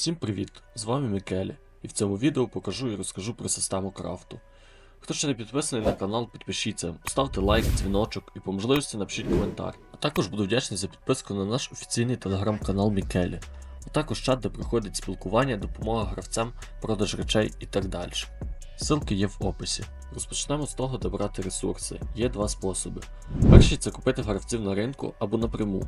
Всім привіт! З вами Мікелі, і в цьому відео покажу і розкажу про систему крафту. Хто ще не підписаний на канал, підпишіться, поставте лайк, дзвіночок і по можливості напишіть коментар. А також буду вдячний за підписку на наш офіційний телеграм-канал Мікелі, а також чат, де проходить спілкування, допомога гравцям, продаж речей і так далі. Ссылки є в описі. Розпочнемо з того, де брати ресурси. Є два способи. Перший це купити гравців на ринку або напряму.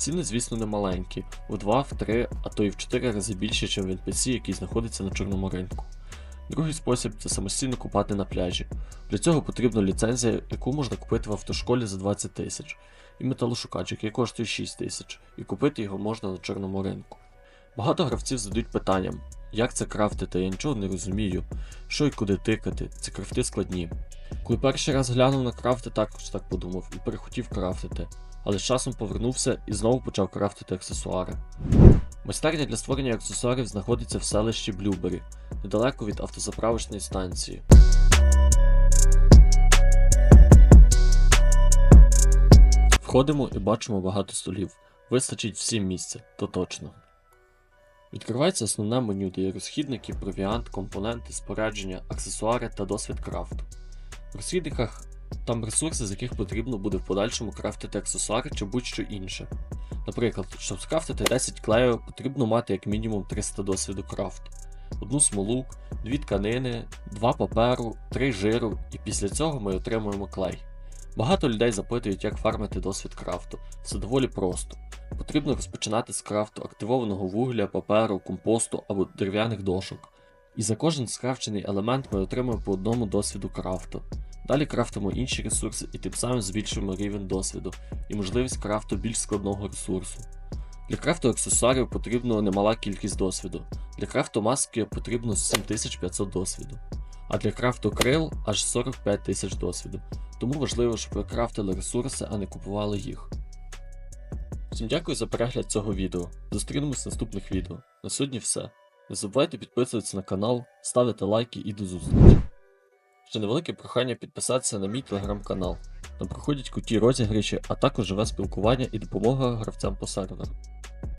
Ціни, звісно, не маленькі, в 2, в 3, а то і в 4 рази більше, ніж в NPC, який знаходиться на чорному ринку. Другий спосіб це самостійно купати на пляжі. Для цього потрібна ліцензія, яку можна купити в автошколі за 20 тисяч, і металошукач, який коштує 6 тисяч, і купити його можна на чорному ринку. Багато гравців задають питанням, як це крафтити, я нічого не розумію, що і куди тикати, ці крафти складні. Коли перший раз глянув на крафти, також так подумав і перехотів крафтити, але з часом повернувся і знову почав крафтити аксесуари. Майстерня для створення аксесуарів знаходиться в селищі Блюбері, недалеко від автозаправочної станції. Входимо і бачимо багато столів. Вистачить всім місця, то точно. Відкривається основне меню, де є розхідники, провіант, компоненти, спорядження, аксесуари та досвід крафту. В розхідниках там ресурси, з яких потрібно буде в подальшому крафтити аксесуари чи будь-що інше. Наприклад, щоб скрафтити 10 клею, потрібно мати як мінімум 300 досвіду крафту, одну смолу, дві тканини, два паперу, три жиру, і після цього ми отримуємо клей. Багато людей запитують, як фармити досвід крафту. Все доволі просто. Потрібно розпочинати з крафту активованого вугля, паперу, компосту або дерев'яних дошок. І за кожен скрафчений елемент ми отримуємо по одному досвіду крафту. Далі крафтимо інші ресурси і тим самим збільшуємо рівень досвіду і можливість крафту більш складного ресурсу. Для крафту аксесуарів потрібно немала кількість досвіду. Для крафту маски потрібно 7500 досвіду. А для крафту крил аж 45 тисяч досвіду. Тому важливо, щоб ви крафтили ресурси, а не купували їх. Всім дякую за перегляд цього відео. Зустрінемось в наступних відео. На сьогодні все. Не забувайте підписуватися на канал, ставити лайки і до зустрічі. Ще невелике прохання підписатися на мій телеграм-канал. Там проходять круті розігріші, а також живе спілкування і допомога гравцям по серверу.